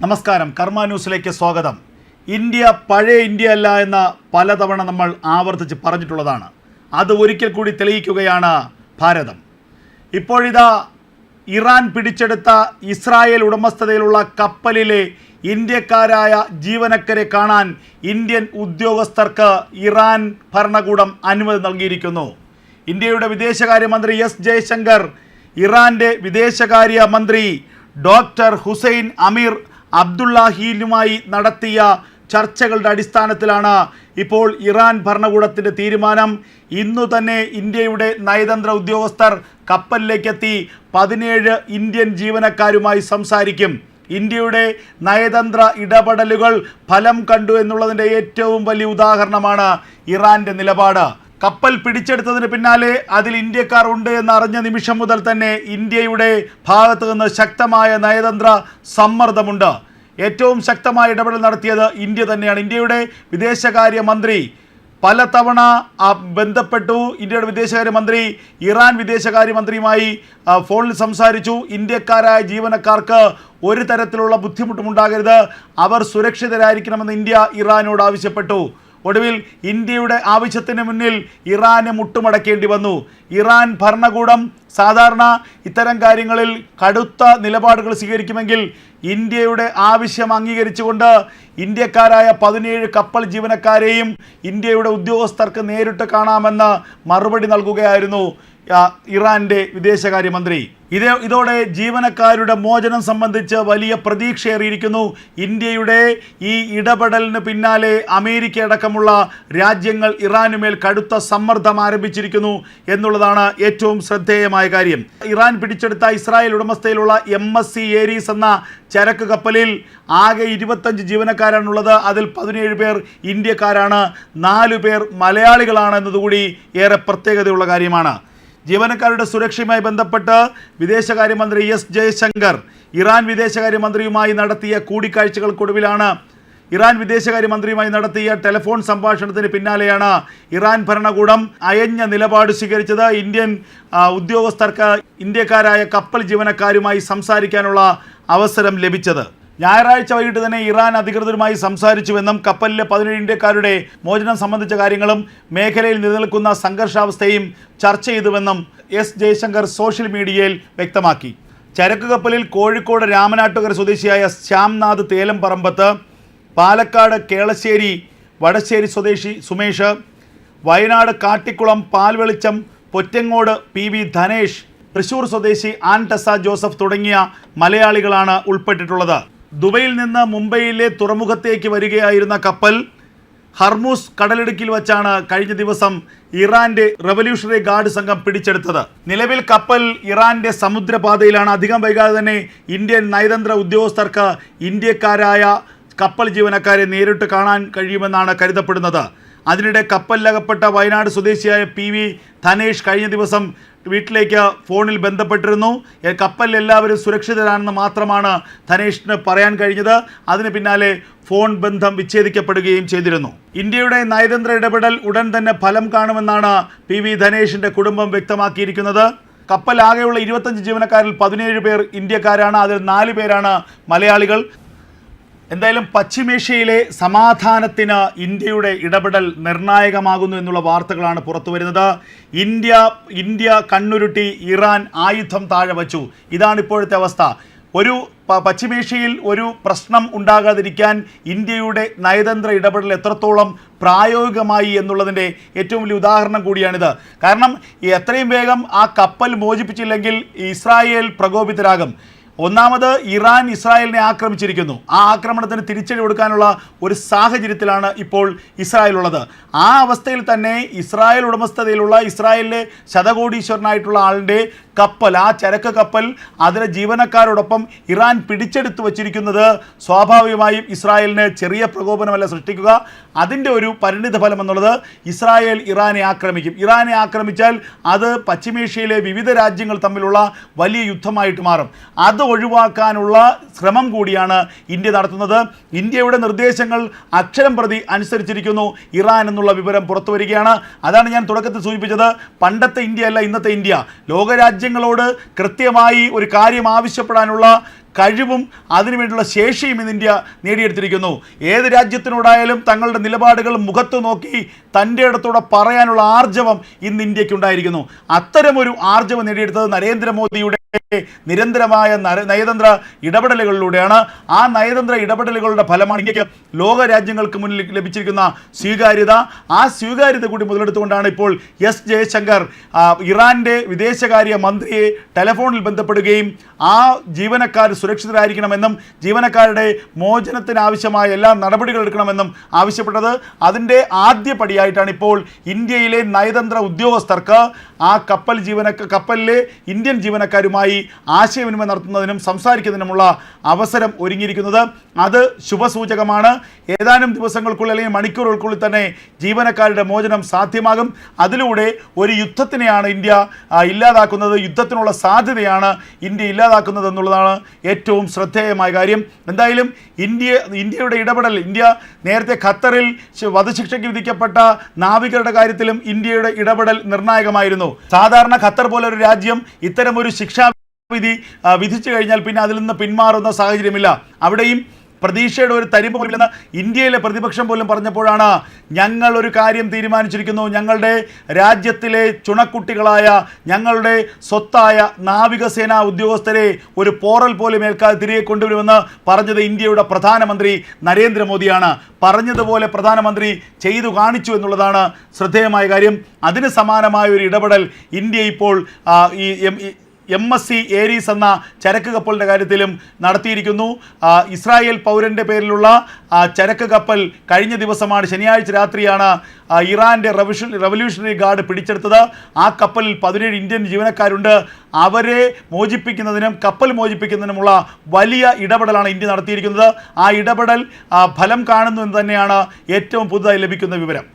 നമസ്കാരം. കർമ്മ ന്യൂസിലേക്ക് സ്വാഗതം. ഇന്ത്യ പഴയ ഇന്ത്യ അല്ല എന്ന് പലതവണ നമ്മൾ ആവർത്തിച്ച് പറഞ്ഞിട്ടുള്ളതാണ്. അത് ഒരിക്കൽ കൂടി തെളിയിക്കുകയാണ് ഭാരതം. ഇപ്പോഴിതാ ഇറാൻ പിടിച്ചെടുത്ത ഇസ്രായേൽ ഉടമസ്ഥതയിലുള്ള കപ്പലിലെ ഇന്ത്യക്കാരായ ജീവനക്കാരെ കാണാൻ ഇന്ത്യൻ ഉദ്യോഗസ്ഥർക്ക് ഇറാൻ ഭരണകൂടം അനുമതി നൽകിയിരിക്കുന്നു. ഇന്ത്യയുടെ വിദേശകാര്യമന്ത്രി എസ് ജയശങ്കർ ഇറാന്റെ വിദേശകാര്യ മന്ത്രി ഡോക്ടർ ഹുസൈൻ അമീർ അബ്ദുള്ളാഹിയിലുമായി നടത്തിയ ചർച്ചകളുടെ അടിസ്ഥാനത്തിലാണ് ഇപ്പോൾ ഇറാൻ ഭരണകൂടത്തിന്റെ തീരുമാനം. ഇന്നു തന്നെ ഇന്ത്യയുടെ നയതന്ത്ര ഉദ്യോഗസ്ഥർ കപ്പലിലേക്കെത്തി പതിനേഴ് ഇന്ത്യൻ ജീവനക്കാരുമായി സംസാരിക്കും. ഇന്ത്യയുടെ നയതന്ത്ര ഇടപെടലുകൾ ഫലം കണ്ടു എന്നുള്ളതിന്റെ ഏറ്റവും വലിയ ഉദാഹരണമാണ് ഇറാന്റെ നിലപാട്. കപ്പൽ പിടിച്ചെടുത്തതിന് പിന്നാലെ അതിൽ ഇന്ത്യക്കാർ ഉണ്ട് എന്ന് അറിഞ്ഞ നിമിഷം മുതൽ തന്നെ ഇന്ത്യയുടെ ഭാഗത്തു നിന്ന് ശക്തമായ നയതന്ത്ര സമ്മർദ്ദമുണ്ട്. ഏറ്റവും ശക്തമായ ഇടപെടൽ നടത്തിയത് ഇന്ത്യ തന്നെയാണ്. ഇന്ത്യയുടെ വിദേശകാര്യ മന്ത്രി പലതവണ ആ, ബന്ധപ്പെട്ടു. ഇന്ത്യയുടെ വിദേശകാര്യമന്ത്രി ഇറാൻ വിദേശകാര്യമന്ത്രിയുമായി ഫോണിൽ സംസാരിച്ചു. ഇന്ത്യക്കാരായ ജീവനക്കാർക്ക് ഒരു തരത്തിലുള്ള ബുദ്ധിമുട്ടും ഉണ്ടാകരുത് അവർ സുരക്ഷിതരായിരിക്കണമെന്ന് ഇന്ത്യ ഇറാനോട് ആവശ്യപ്പെട്ടു. ഒടുവിൽ ഇന്ത്യയുടെ ആവശ്യത്തിന് മുന്നിൽ ഇറാന് മുട്ടുമടക്കേണ്ടി വന്നു. ഇറാൻ ഭരണകൂടം സാധാരണ ഇത്തരം കാര്യങ്ങളിൽ കടുത്ത നിലപാടുകൾ സ്വീകരിക്കുമെങ്കിൽ ഇന്ത്യയുടെ ആവശ്യം അംഗീകരിച്ചുകൊണ്ട് ഇന്ത്യക്കാരായ പതിനേഴ് കപ്പൽ ജീവനക്കാരെയും ഇന്ത്യയുടെ ഉദ്യോഗസ്ഥർക്ക് നേരിട്ട് കാണാമെന്ന് മറുപടി നൽകുകയായിരുന്നു ഇറാന്റെ വിദേശകാര്യമന്ത്രി. ഇതേ ഇതോടെ ജീവനക്കാരുടെ മോചനം സംബന്ധിച്ച് വലിയ പ്രതീക്ഷയേറിയിരിക്കുന്നു. ഇന്ത്യയുടെ ഈ ഇടപെടലിന് പിന്നാലെ അമേരിക്ക അടക്കമുള്ള രാജ്യങ്ങൾ ഇറാനുമേൽ കടുത്ത സമ്മർദ്ദം ആരംഭിച്ചിരിക്കുന്നു എന്നുള്ളതാണ് ഏറ്റവും ശ്രദ്ധേയമായ കാര്യം. ഇറാൻ പിടിച്ചെടുത്ത ഇസ്രായേൽ ഉടമസ്ഥയിലുള്ള എം എസ് സി ഏരീസ് എന്ന ചരക്ക് കപ്പലിൽ ആകെ ഇരുപത്തഞ്ച് ജീവനക്കാരാണുള്ളത്. അതിൽ പതിനേഴ് പേർ ഇന്ത്യക്കാരാണ്. നാലു പേർ മലയാളികളാണ് എന്നതുകൂടി ഏറെ പ്രത്യേകതയുള്ള കാര്യമാണ്. ജീവനക്കാരുടെ സുരക്ഷയുമായി ബന്ധപ്പെട്ട് വിദേശകാര്യമന്ത്രി എസ് ജയശങ്കർ ഇറാൻ വിദേശകാര്യമന്ത്രിയുമായി നടത്തിയ കൂടിക്കാഴ്ചകൾക്കൊടുവിലാണ് ഇറാൻ വിദേശകാര്യമന്ത്രിയുമായി നടത്തിയ ടെലിഫോൺ സംഭാഷണത്തിന് പിന്നാലെയാണ് ഇറാൻ ഭരണകൂടം അയഞ്ഞ നിലപാട് സ്വീകരിച്ചത്. ഇന്ത്യൻ ഉദ്യോഗസ്ഥർക്ക് ഇന്ത്യക്കാരായ കപ്പൽ ജീവനക്കാരുമായി സംസാരിക്കാനുള്ള അവസരം ലഭിച്ചത്. ഞായറാഴ്ച വൈകിട്ട് തന്നെ ഇറാൻ അധികൃതരുമായി സംസാരിച്ചുവെന്നും കപ്പലിലെ പതിനേഴ് ഇന്ത്യക്കാരുടെ മോചനം സംബന്ധിച്ച കാര്യങ്ങളും മേഖലയിൽ നിലനിൽക്കുന്ന സംഘർഷാവസ്ഥയും ചർച്ച ചെയ്തുവെന്നും എസ് ജയശങ്കർ സോഷ്യൽ മീഡിയയിൽ വ്യക്തമാക്കി. ചരക്ക് കപ്പലിൽ കോഴിക്കോട് രാമനാട്ടുകര സ്വദേശിയായ ശ്യാംനാഥ് തേലംപറമ്പത്ത് പാലക്കാട് കേളശ്ശേരി വടശ്ശേരി സ്വദേശി സുമേഷ് വയനാട് കാട്ടിക്കുളം പാൽവെളിച്ചം പൊറ്റങ്ങോട് പി വി ധനേഷ് തൃശൂർ സ്വദേശി ആൻ ടെസ ജോസഫ് തുടങ്ങിയ മലയാളികളാണ് ഉൾപ്പെട്ടിട്ടുള്ളത്. ദുബൈയിൽ നിന്ന് മുംബൈയിലെ തുറമുഖത്തേക്ക് വരികയായിരുന്ന കപ്പൽ ഹർമൂസ് കടലിടുക്കിൽ വച്ചാണ് കഴിഞ്ഞ ദിവസം ഇറാന്റെ റവല്യൂഷണറി ഗാർഡ് സംഘം പിടിച്ചെടുത്തത്. നിലവിൽ കപ്പൽ ഇറാന്റെ സമുദ്രപാതയിലാണ്. അധികം വൈകാതെ തന്നെ ഇന്ത്യൻ നയതന്ത്ര ഉദ്യോഗസ്ഥർക്ക് ഇന്ത്യക്കാരായ കപ്പൽ ജീവനക്കാരെ നേരിട്ട് കാണാൻ കഴിയുമെന്നാണ് കരുതപ്പെടുന്നത്. അതിനിടെ കപ്പലിലകപ്പെട്ട വയനാട് സ്വദേശിയായ പി വി ധനേഷ് കഴിഞ്ഞ ദിവസം വീട്ടിലേക്ക് ഫോണിൽ ബന്ധപ്പെട്ടിരുന്നു. കപ്പലിൽ എല്ലാവരും സുരക്ഷിതരാണെന്ന് മാത്രമാണ് ധനേഷിന് പറയാൻ കഴിഞ്ഞത്. അതിന് പിന്നാലെ ഫോൺ ബന്ധം വിച്ഛേദിക്കപ്പെടുകയും ചെയ്തിരുന്നു. ഇന്ത്യയുടെ നയതന്ത്ര ഇടപെടൽ ഉടൻ തന്നെ ഫലം കാണുമെന്നാണ് പി വി ധനേഷിന്റെ കുടുംബം വ്യക്തമാക്കിയിരിക്കുന്നത്. കപ്പൽ ആകെയുള്ള ഇരുപത്തഞ്ച് ജീവനക്കാരിൽ പതിനേഴ് പേർ ഇന്ത്യക്കാരാണ്. അതിൽ നാല് പേരാണ് മലയാളികൾ. എന്തായാലും പശ്ചിമേഷ്യയിലെ സമാധാനത്തിന് ഇന്ത്യയുടെ ഇടപെടൽ നിർണായകമാകുന്നു എന്നുള്ള വാർത്തകളാണ് പുറത്തു വരുന്നത്. ഇന്ത്യ ഇന്ത്യ കണ്ണുരുട്ടി ഇറാൻ ആയുധം താഴെ വച്ചു. ഇതാണ് ഇപ്പോഴത്തെ അവസ്ഥ. ഒരു പശ്ചിമേഷ്യയിൽ ഒരു പ്രശ്നം ഉണ്ടാകാതിരിക്കാൻ ഇന്ത്യയുടെ നയതന്ത്ര ഇടപെടൽ എത്രത്തോളം പ്രായോഗികമായി എന്നുള്ളതിന്റെ ഏറ്റവും വലിയ ഉദാഹരണം കൂടിയാണിത്. കാരണം എത്രയും വേഗം ആ കപ്പൽ മോചിപ്പിച്ചില്ലെങ്കിൽ ഇസ്രായേൽ പ്രകോപിതരാകും. ഒന്നാമത് ഇറാൻ ഇസ്രായേലിനെ ആക്രമിച്ചിരിക്കുന്നു. ആ ആക്രമണത്തിന് തിരിച്ചടി കൊടുക്കാനുള്ള ഒരു സാഹചര്യത്തിലാണ് ഇപ്പോൾ ഇസ്രായേൽ ഉള്ളത് ആ അവസ്ഥയിൽ തന്നെ ഇസ്രായേൽ ഉടമസ്ഥതയിലുള്ള ഇസ്രായേലിലെ ശതകോടീശ്വരനായിട്ടുള്ള ആളിന്റെ കപ്പൽ ആ ചരക്ക് കപ്പൽ അതിലെ ജീവനക്കാരോടൊപ്പം ഇറാൻ പിടിച്ചെടുത്തു വച്ചിരിക്കുന്നത് സ്വാഭാവികമായും ഇസ്രായേലിന് ചെറിയ പ്രകോപനമല്ല സൃഷ്ടിക്കുക. അതിന്റെ ഒരു പരിണിത ഫലം എന്നുള്ളത് ഇസ്രായേൽ ഇറാനെ ആക്രമിക്കും. ഇറാനെ ആക്രമിച്ചാൽ അത് പശ്ചിമേഷ്യയിലെ വിവിധ രാജ്യങ്ങൾ തമ്മിലുള്ള വലിയ യുദ്ധമായിട്ട് മാറും. അത് ഒഴിവാക്കാനുള്ള ശ്രമം കൂടിയാണ് ഇന്ത്യ നടത്തുന്നത്. ഇന്ത്യയുടെ നിർദ്ദേശങ്ങൾ അക്ഷരം പ്രതി അനുസരിച്ചിരിക്കുന്നു. ഇറാൻ എന്നുള്ള വിവരം പുറത്തു വരികയാണ് അതാണ് ഞാൻ തുടക്കത്തിൽ സൂചിപ്പിച്ചത്. പണ്ടത്തെ ഇന്ത്യ അല്ല ഇന്നത്തെ ഇന്ത്യ. ലോകരാജ്യങ്ങളോട് കൃത്യമായി ഒരു കാര്യം ആവശ്യപ്പെടാനുള്ള കഴിവും അതിനുവേണ്ടിയുള്ള ശേഷിയും ഇന്ന് ഇന്ത്യ നേടിയെടുത്തിരിക്കുന്നു. ഏത് രാജ്യത്തിനോടായാലും തങ്ങളുടെ നിലപാടുകൾ മുഖത്ത് നോക്കി തന്റെ ഇടത്തോടെ പറയാനുള്ള ആർജവം ഇന്ന് ഇന്ത്യയ്ക്കുണ്ടായിരിക്കുന്നു. അത്തരമൊരു ആർജവം നേടിയെടുത്തത് നരേന്ദ്രമോദിയുടെ നിരന്തരമായ നയതന്ത്ര ഇടപെടലുകളിലൂടെയാണ് ആ നയതന്ത്ര ഇടപെടലുകളുടെ ഫലമാണ് ഇന്ത്യയ്ക്ക് ലോക രാജ്യങ്ങൾക്ക് മുന്നിൽ ലഭിച്ചിരിക്കുന്ന സ്വീകാര്യത. ആ സ്വീകാര്യത കൂടി മുതലെടുത്തുകൊണ്ടാണ് ഇപ്പോൾ എസ് ജയശങ്കർ ഇറാന്റെ വിദേശകാര്യ മന്ത്രിയെ ടെലഫോണിൽ ബന്ധപ്പെടുകയും ആ ജീവനക്കാർ സുരക്ഷിതരായിരിക്കണമെന്നും ജീവനക്കാരുടെ മോചനത്തിനാവശ്യമായ എല്ലാ നടപടികൾ എടുക്കണമെന്നും ആവശ്യപ്പെട്ടത്. അതിന്റെ ആദ്യ പടിയായിട്ടാണ് ഇപ്പോൾ ഇന്ത്യയിലെ നയതന്ത്ര ഉദ്യോഗസ്ഥർക്ക് ആ കപ്പൽ ജീവനക്ക കപ്പലിലെ ഇന്ത്യൻ ജീവനക്കാരുമായി ആശയവിനിമയം നടത്തുന്നതിനും സംസാരിക്കുന്നതിനുമുള്ള അവസരം ഒരുങ്ങിയിരിക്കുന്നത്. അത് ശുഭസൂചകമാണ്. ഏതാനും ദിവസങ്ങൾക്കുള്ളിൽ അല്ലെങ്കിൽ മണിക്കൂറുകൾക്കുള്ളിൽ തന്നെ ജീവനക്കാരുടെ മോചനം സാധ്യമാകും. അതിലൂടെ ഒരു യുദ്ധത്തിനെയാണ് ഇന്ത്യ ഇല്ലാതാക്കുന്നത്. യുദ്ധത്തിനുള്ള സാധ്യതയാണ് ഇന്ത്യ ഇല്ലാതാക്കുന്നത് എന്നുള്ളതാണ് ഏറ്റവും ശ്രദ്ധേയമായ കാര്യം. എന്തായാലും ഇന്ത്യ ഇന്ത്യയുടെ ഇടപെടൽ ഇന്ത്യ നേരത്തെ ഖത്തറിൽ വധശിക്ഷയ്ക്ക് വിധിക്കപ്പെട്ട നാവികരുടെ കാര്യത്തിലും ഇന്ത്യയുടെ ഇടപെടൽ നിർണായകമായിരുന്നു. സാധാരണ ഖത്തർ പോലെ ഒരു രാജ്യം ഇത്തരം ഒരു ശിക്ഷാ വിധി വിധിച്ചു കഴിഞ്ഞാൽ പിന്നെ അതിൽ നിന്ന് പിന്മാറുന്ന സാഹചര്യമില്ല. അവിടെയും പ്രതീക്ഷയുടെ ഒരു തരിമ്പ് ഇന്ത്യയിലെ പ്രതിപക്ഷം പോലും പറഞ്ഞപ്പോഴാണ് ഞങ്ങൾ ഒരു കാര്യം തീരുമാനിച്ചിരിക്കുന്നു. ഞങ്ങളുടെ രാജ്യത്തിലെ ചുണക്കുട്ടികളായ ഞങ്ങളുടെ സ്വത്തായ നാവികസേനാ ഉദ്യോഗസ്ഥരെ ഒരു പോറൽ പോലും ഏൽക്കാതെ തിരികെ കൊണ്ടുവരുമെന്ന് പറഞ്ഞത് ഇന്ത്യയുടെ പ്രധാനമന്ത്രി നരേന്ദ്രമോദിയാണ്. പറഞ്ഞതുപോലെ പ്രധാനമന്ത്രി ചെയ്തു കാണിച്ചു എന്നുള്ളതാണ് ശ്രദ്ധേയമായ കാര്യം. അതിന് സമാനമായ ഒരു ഇടപെടൽ ഇന്ത്യ ഇപ്പോൾ ഈ എം എസ് സി ഏരീസ് എന്ന ചരക്ക് കപ്പലിന്റെ കാര്യത്തിലും നടത്തിയിരിക്കുന്നു. ഇസ്രായേൽ പൗരന്റെ പേരിലുള്ള ചരക്ക് കപ്പൽ കഴിഞ്ഞ ദിവസമാണ് ശനിയാഴ്ച രാത്രിയാണ് ഇറാന്റെ റവല്യൂഷൻ റവല്യൂഷണറി ഗാർഡ് പിടിച്ചെടുത്തത്. ആ കപ്പലിൽ പതിനേഴ് ഇന്ത്യൻ ജീവനക്കാരുണ്ട്. അവരെ മോചിപ്പിക്കുന്നതിനും കപ്പൽ മോചിപ്പിക്കുന്നതിനുമുള്ള വലിയ ഇടപെടലാണ് ഇന്ത്യ നടത്തിയിരിക്കുന്നത്. ആ ഇടപെടൽ ഫലം കാണുന്നു എന്ന് തന്നെയാണ് ഏറ്റവും പുതുതായി ലഭിക്കുന്ന വിവരം.